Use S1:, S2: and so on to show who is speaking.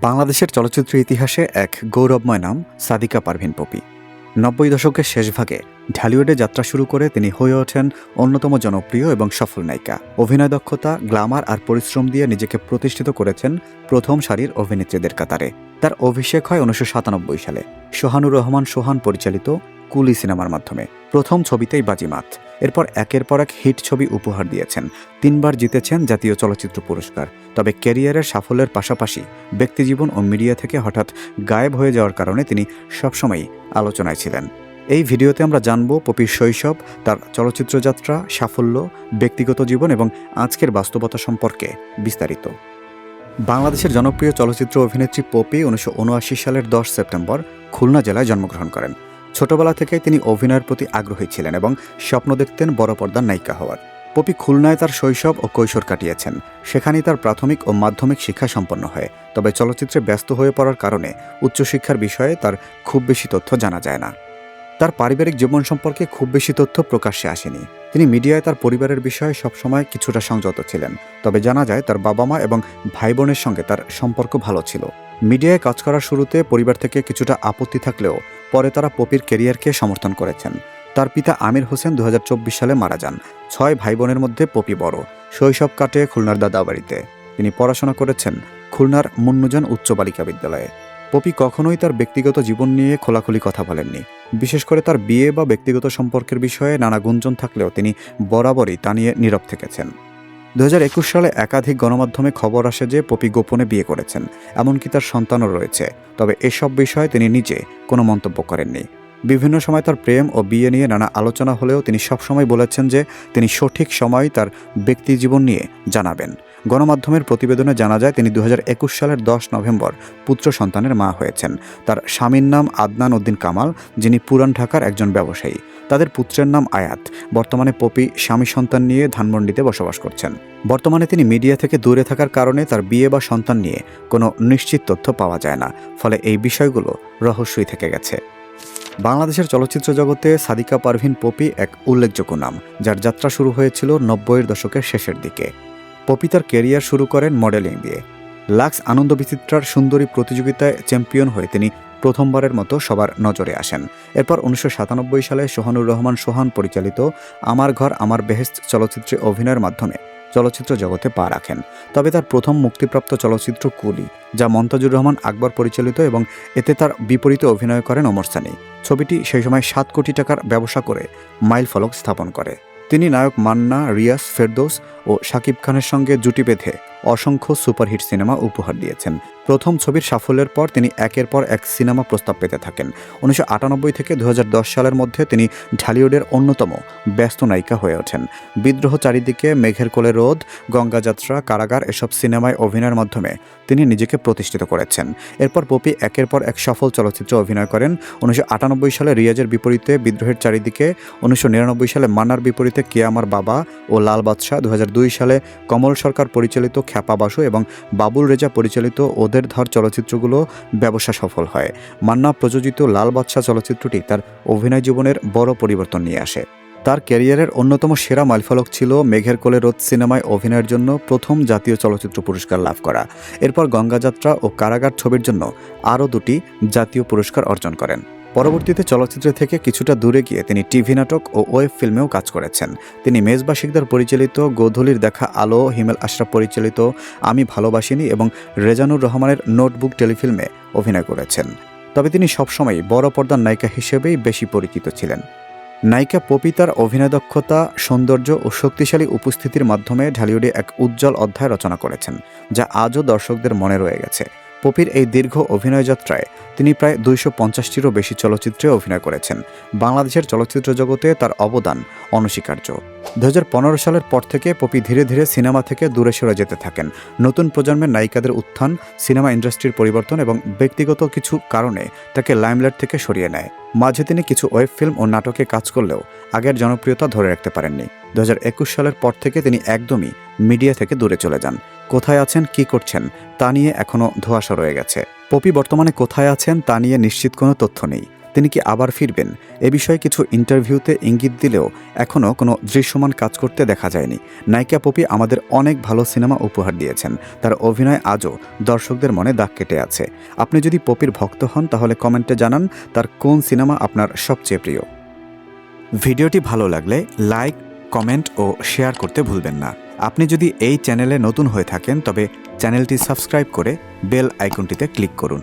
S1: বাংলাদেশের চলচ্চিত্র ইতিহাসে এক গৌরবময় নাম, সাদিকা পারভিন পপি। নব্বই দশকের শেষভাগে ঢালিউডে যাত্রা শুরু করে তিনি হয়ে ওঠেন অন্যতম জনপ্রিয় এবং সফল নায়িকা। অভিনয় দক্ষতা, গ্লামার আর পরিশ্রম দিয়ে নিজেকে প্রতিষ্ঠিত করেছেন প্রথম সারির অভিনেত্রীদের কাতারে। তার অভিষেক হয় উনিশশো সাতানব্বই সালে। সোহানুর রহমান সোহান পরিচালিত কুলি সিনেমার মাধ্যমে। প্রথম ছবিতেই বাজিমাত। এরপর একের পর এক হিট ছবি উপহার দিয়েছেন। তিনবার জিতেছেন জাতীয় চলচ্চিত্র পুরস্কার। তবে ক্যারিয়ারের সাফল্যের পাশাপাশি ব্যক্তিজীবন ও মিডিয়া থেকে হঠাৎ গায়েব হয়ে যাওয়ার কারণে তিনি সবসময়ই আলোচনায় ছিলেন। এই ভিডিওতে আমরা জানব পপির শৈশব, তার চলচ্চিত্র যাত্রা সাফল্য, ব্যক্তিগত জীবন এবং আজকের বাস্তবতা সম্পর্কে বিস্তারিত। বাংলাদেশের জনপ্রিয় চলচ্চিত্র অভিনেত্রী পপি উনিশশো উনআশি সালের দশ সেপ্টেম্বর খুলনা জেলায় জন্মগ্রহণ করেন। ছোটবেলা থেকে তিনি অভিনয়ের প্রতি আগ্রহী ছিলেন এবং স্বপ্ন দেখতেন বড় পর্দার নায়িকা হওয়ার। পপি খুলনায় তার শৈশব ও কৈশোর কাটিয়েছেন। সেখানেই তার প্রাথমিক ও মাধ্যমিক শিক্ষা সম্পন্ন হয়। তবে চলচ্চিত্রে ব্যস্ত হয়ে পড়ার কারণে উচ্চশিক্ষার বিষয়ে তার খুব বেশি তথ্য জানা যায় না। তার পারিবারিক জীবন সম্পর্কে খুব বেশি তথ্য প্রকাশ্যে আসেনি। তিনি মিডিয়ায় তার পরিবারের বিষয়ে সবসময় কিছুটা সংযত ছিলেন। তবে জানা যায়, তার বাবা মা এবং ভাই বোনের সঙ্গে তার সম্পর্ক ভালো ছিল। মিডিয়ায় কাজ করার শুরুতে পরিবার থেকে কিছুটা আপত্তি থাকলেও পরে তারা পপির কেরিয়ারকে সমর্থন করেছেন। তার পিতা আমির হোসেন দু হাজার চব্বিশ সালে মারা যান। ছয় ভাই বোনের মধ্যে পপি বড়। শৈশব কাটে খুলনার দাদাবাড়িতে। তিনি পড়াশোনা করেছেন খুলনার মুন্নুজান উচ্চ বালিকা বিদ্যালয়ে। পপি কখনোই তার ব্যক্তিগত জীবন নিয়ে খোলাখুলি কথা বলেননি। বিশেষ করে তার বিয়ে বা ব্যক্তিগত সম্পর্কের বিষয়ে নানা গুঞ্জন থাকলেও তিনি বরাবরই তা নিয়ে নীরব থেকেছেন। দু হাজার একুশ সালে একাধিক গণমাধ্যমে খবর আসে যে পপি গোপনে বিয়ে করেছেন, এমনকি তার সন্তানও রয়েছে। তবে এসব বিষয়ে তিনি নিজে কোনো মন্তব্য করেননি। বিভিন্ন সময় তার প্রেম ও বিয়ে নিয়ে নানা আলোচনা হলেও তিনি সবসময় বলেছেন যে তিনি সঠিক সময় তার ব্যক্তি জীবন নিয়ে জানাবেন। গণমাধ্যমের প্রতিবেদনে জানা যায়, তিনি দু হাজার একুশ সালের দশ নভেম্বর পুত্র সন্তানের মা হয়েছেন। তার স্বামীর নাম আদনান উদ্দিন কামাল, যিনি পুরান ঢাকার একজন ব্যবসায়ী। তাদের পুত্রের নাম আয়াত। বর্তমানে পপি স্বামী সন্তান নিয়ে ধানমন্ডিতে বসবাস করছেন। বর্তমানে তিনি মিডিয়া থেকে দূরে থাকার কারণে তার বিয়ে বা সন্তান নিয়ে কোনো নিশ্চিত তথ্য পাওয়া যায় না। ফলে এই বিষয়গুলো রহস্যই থেকে গেছে। বাংলাদেশের চলচ্চিত্র জগতে সাদিকা পারভিন পপি এক উল্লেখযোগ্য নাম, যার যাত্রা শুরু হয়েছিল নব্বইয়ের দশকের শেষের দিকে। পপি তার কেরিয়ার শুরু করেন মডেলিং দিয়ে। লাক্স আনন্দ বিচিত্রার সুন্দরী প্রতিযোগিতায় চ্যাম্পিয়ন হয়ে তিনি প্রথমবারের মতো সবার নজরে আসেন। এরপর উনিশশো সাতানব্বই সালে সোহানুর রহমান সোহান পরিচালিত আমার ঘর, আমার বেহেস্ত চলচ্চিত্রে অভিনয়ের মাধ্যমে চলচ্চিত্র জগতে পা রাখেন। তবে তার প্রথম মুক্তিপ্রাপ্ত চলচ্চিত্র কুলি, যা মন্তাজুর রহমান আকবর পরিচালিত এবং এতে তার বিপরীতে অভিনয় করেন অমর সানি। ছবিটি সেই সময় সাত কোটি টাকার ব্যবসা করে মাইল ফলক স্থাপন করে। তিনি নায়ক মান্না রিয়াস ফেরদৌস ও শাকিব খানের সঙ্গে জুটি বেঁধে অসংখ্য সুপারহিট সিনেমা উপহার দিয়েছেন। প্রথম ছবির সাফল্যের পর তিনি একের পর এক সিনেমা প্রস্তাব পেতে থাকেন। উনিশশো আটানব্বই থেকে দু হাজার দশ সালের মধ্যে তিনি ঢালিউডের অন্যতম ব্যস্ত নায়িকা হয়ে ওঠেন। বিদ্রোহ চারিদিকে মেঘের কোলে রোদ গঙ্গাযাত্রা কারাগার এসব সিনেমায় অভিনয়ের মাধ্যমে তিনি নিজেকে প্রতিষ্ঠিত করেছেন। এরপর পপি একের পর এক সফল চলচ্চিত্রে অভিনয় করেন। উনিশশো আটানব্বই সালে রিয়াজের বিপরীতে বিদ্রোহের চারিদিকে, উনিশশো নিরানব্বই সালে মান্নার বিপরীতে কে আমার বাবা ও লাল বাদশাহ দু সালে কমল সরকার পরিচালিত খ্যাপা বাসু এবং বাবুল রেজা পরিচালিত ওদের ধর চলচ্চিত্রগুলো ব্যবসা সফল হয়। মান্না প্রযোজিত লাল বাদশাহ চলচ্চিত্রটি তার অভিনয় জীবনের বড় পরিবর্তন নিয়ে আসে। তার ক্যারিয়ারের অন্যতম সেরা মাইলফলক ছিল মেঘের কোলে রোদ সিনেমায় অভিনয়ের জন্য প্রথম জাতীয় চলচ্চিত্র পুরস্কার লাভ করা। এরপর গঙ্গাযাত্রা ও কারাগার ছবির জন্য আরও দুটি জাতীয় পুরস্কার অর্জন করেন। পরবর্তীতে চলচ্চিত্র থেকে কিছুটা দূরে গিয়ে তিনি টিভি নাটক ও ওয়েব ফিল্মেও কাজ করেছেন। তিনি মেজবা শিকদার পরিচালিত গোধূলির দেখা আলো, হিমেল আশরাফ পরিচালিত আমি ভালোবাসিনি এবং রেজানুর রহমানের নোটবুক টেলিফিল্মে অভিনয় করেছেন। তবে তিনি সবসময় বড় পর্দার নায়িকা হিসেবেই বেশি পরিচিত ছিলেন। নায়িকা পপিতার অভিনয় দক্ষতা সৌন্দর্য ও শক্তিশালী উপস্থিতির মাধ্যমে ঢালিউডে এক উজ্জ্বল অধ্যায় রচনা করেছেন, যা আজও দর্শকদের মনে রয়ে গেছে। পপির এই দীর্ঘ অভিনয় যাত্রায় তিনি প্রায় দুইশো পঞ্চাশটিরও বেশি চলচ্চিত্রে অভিনয় করেছেন। বাংলাদেশের চলচ্চিত্র জগতে তার অবদান অনস্বীকার্য। দু হাজার পনেরো সালের পর থেকে পপি ধীরে ধীরে সিনেমা থেকে দূরে সরে যেতে থাকেন। নতুন প্রজন্মের নায়িকাদের উত্থান, সিনেমা ইন্ডাস্ট্রির পরিবর্তন এবং ব্যক্তিগত কিছু কারণে তাকে লাইমলাইট থেকে সরিয়ে নেয়। মাঝে তিনি কিছু ওয়েব ফিল্ম ও নাটকে কাজ করলেও আগের জনপ্রিয়তা ধরে রাখতে পারেননি। দু হাজার একুশ সালের পর থেকে তিনি একদমই মিডিয়া থেকে দূরে চলে যান। কোথায় আছেন, কি করছেন, তা নিয়ে এখনও ধোঁয়াশা রয়ে গেছে। পপি বর্তমানে কোথায় আছেন, তা নিয়ে নিশ্চিত কোনো তথ্য নেই। তিনি কি আবার ফিরবেন? এ বিষয়ে কিছু ইন্টারভিউতে ইঙ্গিত দিলেও এখনও কোনো দৃশ্যমান কাজ করতে দেখা যায়নি। নায়িকা পপি আমাদের অনেক ভালো সিনেমা উপহার দিয়েছেন। তার অভিনয় আজও দর্শকদের মনে দাগ কেটে আছে। আপনি যদি পপির ভক্ত হন, তাহলে কমেন্টে জানান তার কোন সিনেমা আপনার সবচেয়ে প্রিয়। ভিডিওটি ভালো লাগলে লাইক, কমেন্ট ও শেয়ার করতে ভুলবেন না। আপনি যদি এই চ্যানেলে নতুন হয়ে থাকেন, তবে চ্যানেলটি সাবস্ক্রাইব করে বেল আইকনটিতে ক্লিক করুন।